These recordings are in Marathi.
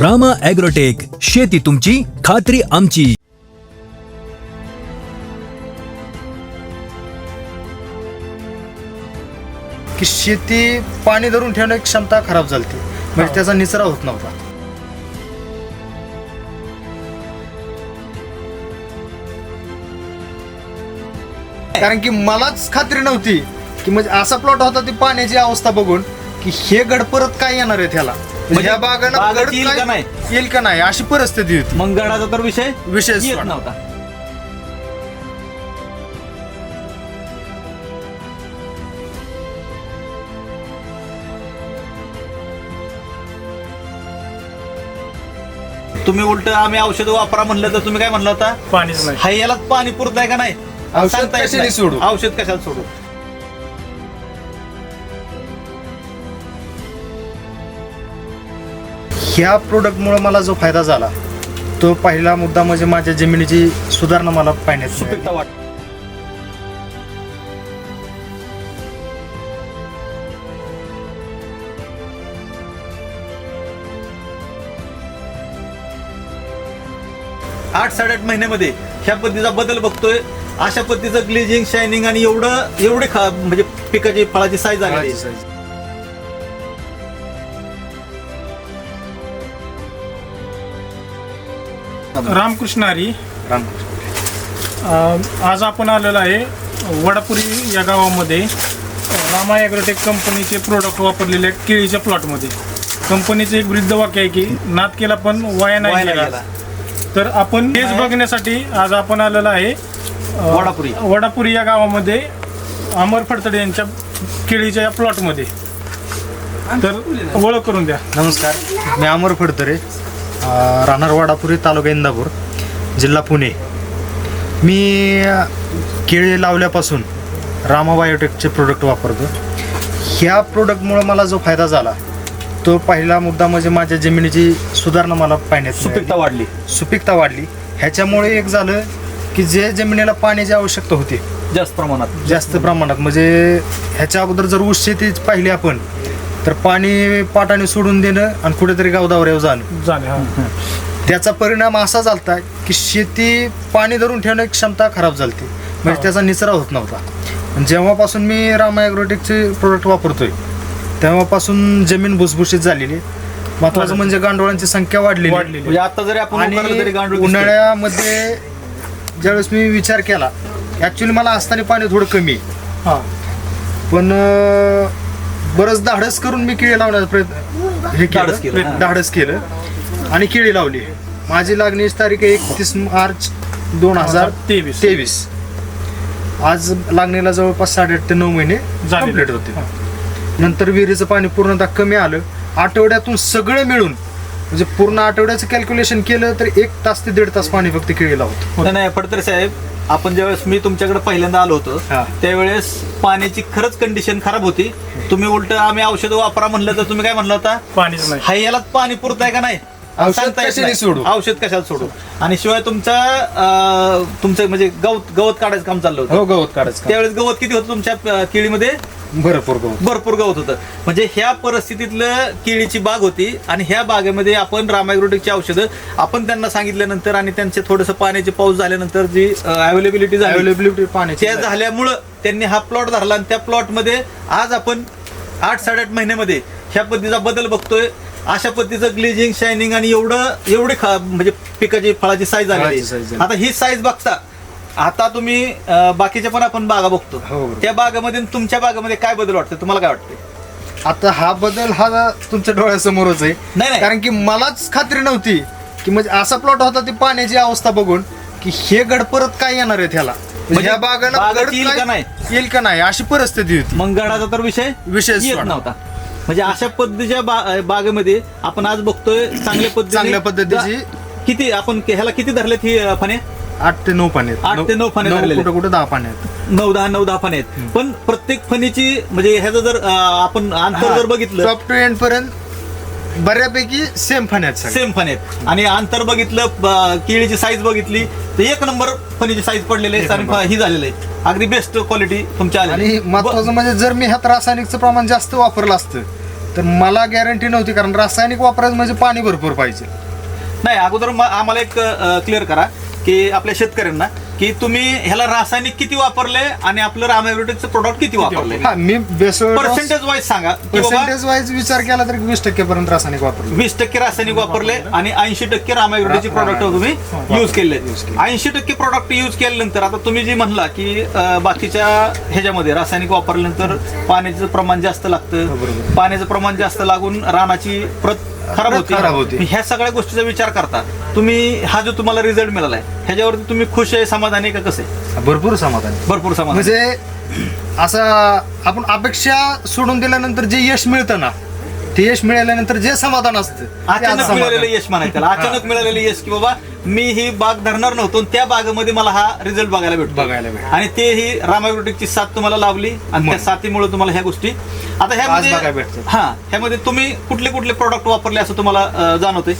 रामा ॲग्रोटेक शेती तुमची खात्री आमची. की शेती पाणी धरून ठेवण्याची क्षमता खराब झाली म्हणजे त्याचा निचरा होत नव्हता. कारण की मलाच खात्री नव्हती की म्हणजे असा प्लॉट होता ती पाण्याची अवस्था बघून की हे गड परत काय येणार आहे त्याला. म्हणजे ह्या बागाला बागात येईल का नाही? येईल का नाही अशी परिस्थिती होती मग गडाचा तर विषय विषयच येत सोडा. नव्हता तुम्ही उलट आम्ही औषध वापरा म्हणलं तर तुम्ही काय म्हणलं होता पाणीच नाही हाय याला पाणी पुरत आहे का नाही औषध सांगता येत कशाने नाही. सोडू? औषध कशाला सोडू ह्या प्रोडक्टमुळे मला जो फायदा झाला तो पहिला मुद्दा म्हणजे माझ्या जमिनीची सुधारणा मला पाहण्यात. सुपीकता वाट आठ साडेआठ महिन्यामध्ये ह्या पद्धतीचा बदल बघतोय. अशा पद्धतीचं ग्लेजिंग शायनिंग आणि एवढं एवढे खा म्हणजे पिकाची फळाची साईज आलेली रामकृष्ण हरी. रामकृष्ण. आज आपण आलेलो आहे वडापुरी या गावामध्ये. रामा ॲग्रोटेक कंपनीचे प्रोडक्ट वापरलेले आहेत केळीच्या प्लॉटमध्ये कंपनीचं एक वृद्ध वाक्य आहे की नात केला पण वाया नाही गेला. तर आपण हेच बघण्यासाठी आज आपण आलेलो आहे वडापुरी. वडापुरी या गावामध्ये अमर फडतडे यांच्या केळीच्या या प्लॉटमध्ये तर ओळख करून द्या. नमस्कार मी अमर फडतरे राहणार वाडापुरी तालुका इंदापूर जिल्हा पुणे. मी केळी लावल्यापासून रामा बायोटेकचे प्रोडक्ट वापरतो. ह्या प्रोडक्टमुळे मला जो फायदा झाला तो पहिला मुद्दा म्हणजे माझ्या जमिनीची सुधारणा मला पाहण्यात मिळाली. सुपीकता वाढली. सुपीकता वाढली. ह्याच्यामुळे एक झालं की जे जमिनीला पाण्याची आवश्यकता होती. जास्त प्रमाणात. जास्त प्रमाणात. म्हणजे ह्याच्या अगोदर जर ऊस शेती पाहिली आपण तर पाणी पाटाने सोडून देणं आणि कुठेतरी गावदावऱ्यावर जाणं. झाले हा. त्याचा परिणाम असा झालता की शेती पाणी धरून ठेवण्याची क्षमता खराब झाली म्हणजे त्याचा निचरा होत नव्हता. आणि जेव्हापासून मी रामा ॲग्रोटेकचे प्रोडक्ट वापरतोय तेव्हापासून जमीन भुसभुशीत झालेली. महत्वाचं म्हणजे गांडोळांची संख्या वाढलेली. वाढलेली. म्हणजे आता जरी आपण आणि उभारलं तरी गांडूळ दिसतंय. उन्हाळ्यामध्ये ज्यावेळेस मी विचार केला ॲक्च्युली मला असताना पाणी थोडं कमी. आहे. हा. पण अं, बरंच धाडस करून मी केळी लावण्याचा प्रयत्न हे धाडस केलं, केलं हा. धाडस केलं आणि केळी लावली माझी लागणीची तारीख आहे एकतीस मार्च दोन हजार तेवीस. तेवीस आज लागणीला जवळपास साडेआठ ते नऊ महिने. कंप्लीट होते नंतर विहिरीचं पाणी पूर्णतः कमी आलं आठवड्यातून सगळं मिळून म्हणजे पूर्ण आठवड्याचं कॅल्क्युलेशन केलं तर एक तास ते दीड तास पाणी फक्त केळीला होतं. नाही, नाही फडतरे साहेब. आपण ज्यावेळेस मी तुमच्याकडे पहिल्यांदा आलो होतो हा. त्यावेळेस पाण्याची खरंच कंडिशन खराब होती. तुम्ही उलट आम्ही औषध वापरा म्हणलं तर तुम्ही काय म्हणलं होता? पाणीच नाही. हाय याला पाणी पुरत आहे का नाही? औषध सांगता येत कशाने नाही. सोडू? औषध कशाला सोडू? आणि शिवाय तुमचं अं, तुमचं म्हणजे गवत गवत काढायचं काम चाललं होतं. हो गवत काढायचं त्यावेळेस गवत किती होतं तुमच्या अं, केळीमध्ये? भरपूर गवत. भरपूर गवत होतं. म्हणजे ह्या परिस्थितीतलं केळीची बाग होती आणि ह्या बागेमध्ये आपण रामायग्रोटिकची औषधं आपण त्यांना सांगितल्यानंतर आणि त्यांचे थोडंसं पाण्याची पाऊस झाल्यानंतर जी अवेलेबिलिटी झाली अवेलेबिलिटी पाण्याची त्या झाल्यामुळं त्यांनी हा प्लॉट धरला आणि त्या प्लॉटमध्ये आज आपण आठ साडेआठ महिन्यामध्ये ह्या पद्धतीचा बदल बघतोय. अशा पद्धतीचं ग्लेजिंग शायनिंग आणि एवढं एवढे म्हणजे पिकाची फळाची साईज फळाची size. झाली. आता ही साईज बघता आता तुम्ही अं, बाकीच्या पण आपण बागा बघतो हो, बरोबर. त्या बागामध्ये आणि तुमच्या बागामध्ये काय बदल वाटतं तुम्हाला काय वाटतं आता हा बदल हा तुमच्या डोळ्यासमोरच आहे नाही, नाही. कारण की मलाच खात्री नव्हती की म्हणजे असा प्लॉट होता ती पाण्याची अवस्था बघून की हे गड परत काय येणार आहे त्याला म्हणजे म्हणजे ह्या बागाला बागात गड येईल काय- का नाही? येईल का नाही अशी परिस्थिती होती मग गडाचा तर विषय विषयच येत सोडा. नव्हता म्हणजे अशा पद्धतीच्या बा- बागेमध्ये आपण आज बघतोय चांगल्या पद्धतीने चांगल्या पद्धतीची- किती आपण ह्याला किती धरलेत ही अं, फणे आठ ते नऊ पाणी आहेत. आठ ते नऊ पाणी झालेले. कुठं कुठं दहा पाणी आहेत. नऊ दहा नऊ दहा फणे आहेत. पण प्रत्येक फणीची म्हणजे ह्याचं जर अं, आपण अंतर जर बघितलं टॉप टू एंड पर्यंत बऱ्यापैकी सेम पाणी आहेत सगळे. सेम फणे आहेत आणि अंतर बघितलं ब- केळीची साईज बघितली तर एक नंबर फणीची साईज पडलेली आहे आणि. ही झालेली आहे अगदी बेस्ट क्वालिटी तुमच्या आलेली आणि आहे. महत्वाचं म्हणजे जर मी ह्यात रासायनिकचं प्रमाण जास्त वापरलं असतं तर मला गॅरंटी नव्हती कारण रासायनिक वापरायचं म्हणजे पाणी भरपूर पाहिजे नाही अगोदर म- आम्हाला एक क्लिअर करा की आपल्या शेतकऱ्यांना की तुम्ही ह्याला रासायनिक किती वापरले आणि आपलं रामायग्रोटेकचं प्रोडक्ट किती वापरले? हा मी पर्सेंटेज वाईज सांगा. की बाबा पर्सेंटेज वाईज विचार केला तर वीस टक्केपर्यंत रासायनिक वापरलं. वीस टक्के रासायनिक वापरले आणि ऐंशी टक्के रामायग्रोटेचे रा- प्रोडक्ट तुम्ही युज केले. ऐंशी टक्के प्रोडक्ट युज केल्यानंतर आता तुम्ही जे म्हणला की बाकीच्या ह्याच्यामध्ये रासायनिक वापरल्यानंतर पाण्याचं प्रमाण जास्त लागतं. पाण्याचं प्रमाण जास्त लागून रानाची प्रत खराब प्रत खराब होती होते. ह्या सगळ्या गोष्टीचा विचार करता तुम्ही हा जो तुम्हाला रिझल्ट मिळाला आहे ह्याच्यावरती तुम्ही खुश आहे समाधानी आहे का कसे भरपूर समाधान भरपूर समाधान म्हणजे असं आपण अपेक्षा सोडून दिल्यानंतर जे यश मिळतं ना ते यश मिळाल्यानंतर जे समाधान असतं ते आज अचानक समाधान. मिळालेलं यश म्हणायचं त्याला अचानक मिळालेलं यश की बाबा मी ही बाग धरणार नव्हतो आणि त्या बागेमध्ये मला हा रिझल्ट बघायला भेटतो बघायला भेटतो. आणि ते ही रामायग्रोटिकची साथ तुम्हाला लावली आणि त्या. साथीमुळे तुम्हाला ह्या गोष्टी आता ह्यामध्ये. हा ह्यामध्ये तुम्ही कुठले कुठले प्रोडक्ट वापरले असं तुम्हाला अं, जाणवतंय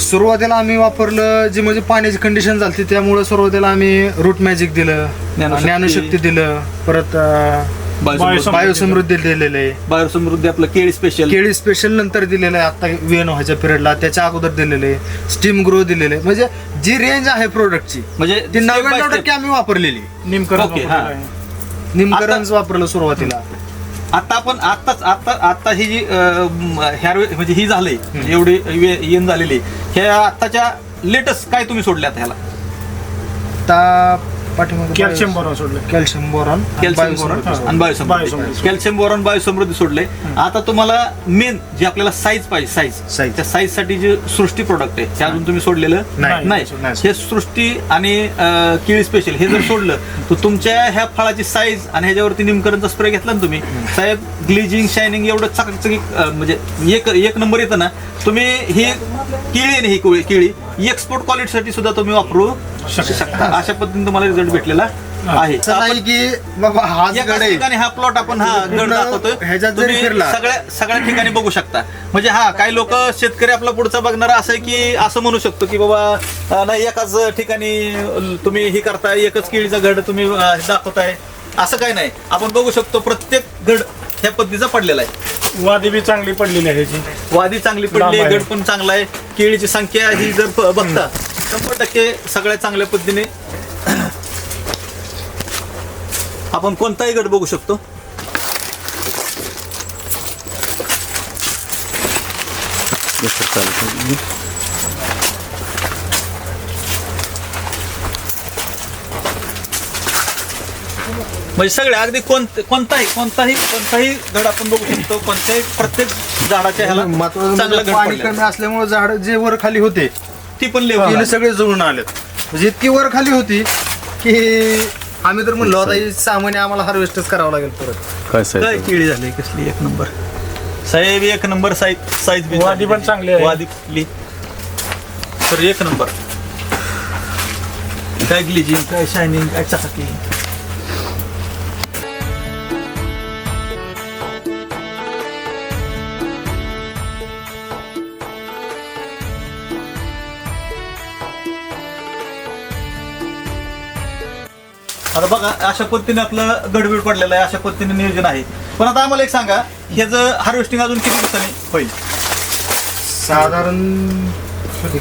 सुरुवातीला आम्ही वापरलं जे म्हणजे पाण्याची कंडिशन झाली सुरुवातीला सुरुवातीला आम्ही रूट मॅजिक दिलं ज्ञानशक्ती. दिलं परत बायोसमृद्धी. दिलेलं आहे बायोसमृद्धी आपलं केळी स्पेशल केळी स्पेशल नंतर दिलेलं आहे आता वेन व्हायच्या पिरियडला त्याच्या अगोदर दिलेलं आहे स्टीम ग्रो दिलेलं आहे म्हणजे जी रेंज आहे प्रोडक्टची म्हणजे ती step. टक्के आम्ही वापरलेली निमकरण हा. वापरलं सुरुवातीला आता आपण आताच आता आता ही जी वेळे- म्हणजे ही झाली एवढी येण झालेली ह्या आताच्या लेटेस्ट काय तुम्ही सोडले आता ह्याला? आता पाठीमागे कॅल्शियम बरोबर सोडलं कॅल्शियम बोरॉन कॅल्शियम बोरॉन. आणि बायोसमृद्धी. बायोसमृद्धी. कॅल्शियम बोरॉन बायोसमृद्धी सोडले आता तुम्हाला मेन जे आपल्याला साईज पाहिजे साईज. त्या साईजसाठी जे सृष्टी प्रोडक्ट आहे ते अजून तुम्ही सोडलेलं नाही. नाही. नाही. हे सृष्टी आणि केळी स्पेशल हे जर सोडलं तर तुमच्या ह्या फळाची साईज आणि ह्याच्यावरती निमकरणचा स्प्रे घेतला ना तुम्ही साहेब ग्लिजिंग शायनिंग एवढं चकचकीत अं, म्हणजे एक एक नंबर येतं ना तुम्ही ही केळी आणि ही कोळी- केळी एक्सपोर्ट क्वालिटीसाठी सुद्धा तुम्ही वापरू शकता. अशा पद्धतीने तुम्हाला रिझल्ट भेटलेला आहे. असं नाही की बाबा हाच एकाच गड. आहे ठिकाणी हा प्लॉट आपण हा गड पूर्ण दाखवतोय. ह्याच्यात जरी तुम्ही फिरला. सगळ्या सगळ्या ठिकाणी बघू शकता. म्हणजे हा काही लोक शेतकरी आपला पुढचा बघणारा असं आहे की असं म्हणू शकतो की बाबा अं, नाही एकाच ठिकाणी अं, तुम्ही हे करताय एकच केळीचा घड तुम्ही अं, दाखवताय. असं काही नाही. आपण बघू शकतो प्रत्येक घड ह्या पद्धतीचा पडलेला आहे. वादी बी चांगली पडलेली आहे ह्याची. वादी चांगली पडली आहे. गड पण चांगला आहे. केळीची संख्या ही जर प- बघता शंभर टक्के सगळ्या चांगल्या पद्धतीने आपण कोणताही गड बघू शकतो. म्हणजे सगळे अगदी कोणते कोणताही कोणताही कोणताही घड आपण बघू शकतो. कोणत्याही प्रत्येक झाडाच्या ह्याला चांगलं पाणी कमी असल्यामुळे झाड जे वर खाली होते ती पण लेवल सगळे जुळून आलेत. म्हणजे इतकी वर खाली होती की आम्ही तर म्हणलो आता ही सहा महिने आम्हाला हार्वेस्टच करावं लागेल परत. काय काय केळी झाली कसली एक नंबर. साहेब एक नंबर साईज साईज वादी पण चांगली आहे. वादी तर एक नंबर. काय ग्लिजिंग काय शायनिंग काय चकाकी? आता बघा अशा पद्धतीने आपलं गडबीड पडलेलं आहे अशा पद्धतीने नियोजन आहे. पण आता आम्हाला एक सांगा ह्याचं हार्वेस्टिंग अजून किती दिवसांनी होईल? साधारण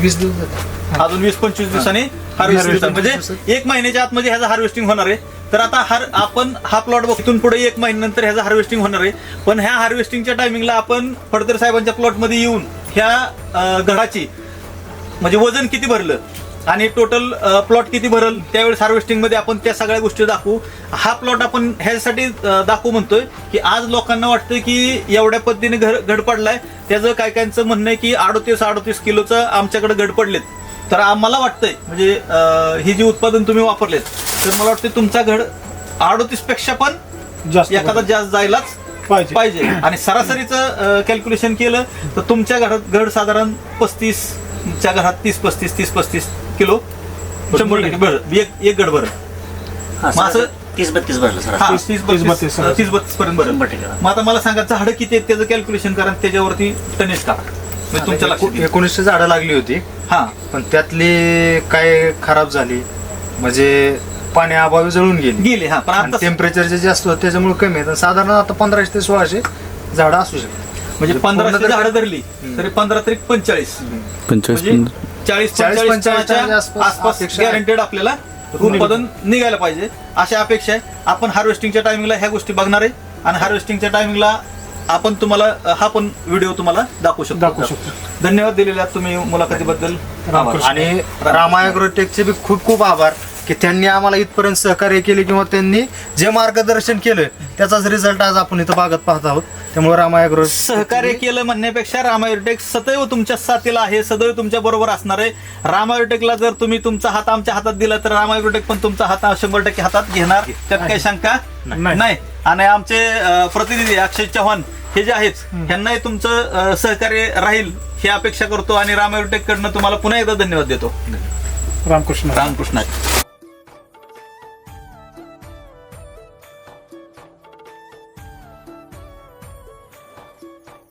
वीस दिवस. अजून वीस पंचवीस दिवसांनी हार्वेस्टिंग म्हणजे एक महिन्याच्या आतमध्ये ह्याचं हार्वेस्टिंग होणार आहे. तर आता हर आपण हा प्लॉट बघ इथून पुढे एक महिन्यानंतर ह्याचं हार्वेस्टिंग होणार आहे. पण ह्या हार्वेस्टिंगच्या टायमिंगला आपण फडतर साहेबांच्या प्लॉटमध्ये येऊन ह्या अं, घडाची म्हणजे वजन किती भरलं? आणि टोटल प्लॉट किती भरल त्यावेळेस हार्वेस्टिंगमध्ये आपण त्या सगळ्या गोष्टी दाखवू. हा प्लॉट आपण ह्यासाठी दाखवू म्हणतोय की आज लोकांना वाटतं की एवढ्या पद्धतीने घड घड पडलाय. त्याचं काय कायचं म्हणणं आहे की अडोतीस अडोतीस किलोचं आमच्याकडे घड पडलेत. तर आम्हाला वाटतंय म्हणजे ही जी उत्पादन तुम्ही वापरलेत तर मला वाटतं तुमचा घड अडोतीसपेक्षा पण जास्त एखादा जास्त जायलाच पाहिजे. पाहिजे. आणि सरासरीचं कॅल्क्युलेशन केलं तर तुमच्या घरात घड साधारण पस्तीस च्या घरात तीस पस्तीस तीस पस्तीस किलो? शंभर टक्के. एक एक गड भर हा, मग असं- तीस बत्तीस भरलं सर. हा तीस- तीस तीस बत्तीस. तीस बत्तीस पर्यंत भर शंभर टक्के. मग आता मला सांगा झाडं किती आहेत त्याचं कॅल्क्युलेशन करा आणि त्याच्यावरती टनेज म्हणजे तुमच्या लक्षात येईल. एकोणीसशे झाडं लागली होती. हा. पण त्यातली काय खराब झाली? म्हणजे पाण्याअभावी जळून गेली. गेले हा पण आता टेम्परेचर जे जास्त होतं त्याच्यामुळे कमी आहे तर साधारण आता पंधराशे ते सोळाशे झाडं असू शकतात. म्हणजे पंधराशे पूर्ण झाडं धरली तरी पंधरा तरी पंचेचाळीस. पंचेचाळीस म्हणजे चाळीस 40 पंचेचाळीस पंचेचाळीसच्या टनाच्या आसपास. गॅरंटेड आपल्याला उत्पादन निघायला पाहिजे. अशी अपेक्षा आहे. आपण हार्वेस्टिंगच्या टायमिंगला ह्या गोष्टी बघणार आहे. आणि हार्वेस्टिंगच्या टायमिंगला आपण तुम्हाला हा पण व्हिडिओ तुम्हाला दाखवू शकतो. दाखवू शकतो. धन्यवाद दिलेल्या तुम्ही मुलाखतीबद्दल. आभार. आणि रामा ॲग्रोटेकचे बी खूप खूप आभार की त्यांनी आम्हाला इथपर्यंत सहकार्य केले किंवा त्यांनी जे मार्गदर्शन केलं त्याचाच रिझल्ट आज आपण इथं बागत पाहत आहोत. त्यामुळे रामा ॲग्रो सहकार्य केलं म्हणण्यापेक्षा रामायोटेक सदैव तुमच्या साथीला आहे सदैव तुमच्या बरोबर असणार आहे. रामायोटेकला जर तुम्ही तुमचा हात आमच्या हातात दिला तर रामायोटेक पण तुमचा हात शंभर टक्के हातात घेणार. त्यात काही शंका नाही. आणि आमचे प्रतिनिधी अक्षय चव्हाण हे जे आहेत ह्यांनाही तुमचं सहकार्य राहील ही अपेक्षा करतो. आणि रामायोटेक कडनं तुम्हाला पुन्हा एकदा धन्यवाद देतो. रामकृष्ण. रामकृष्ण.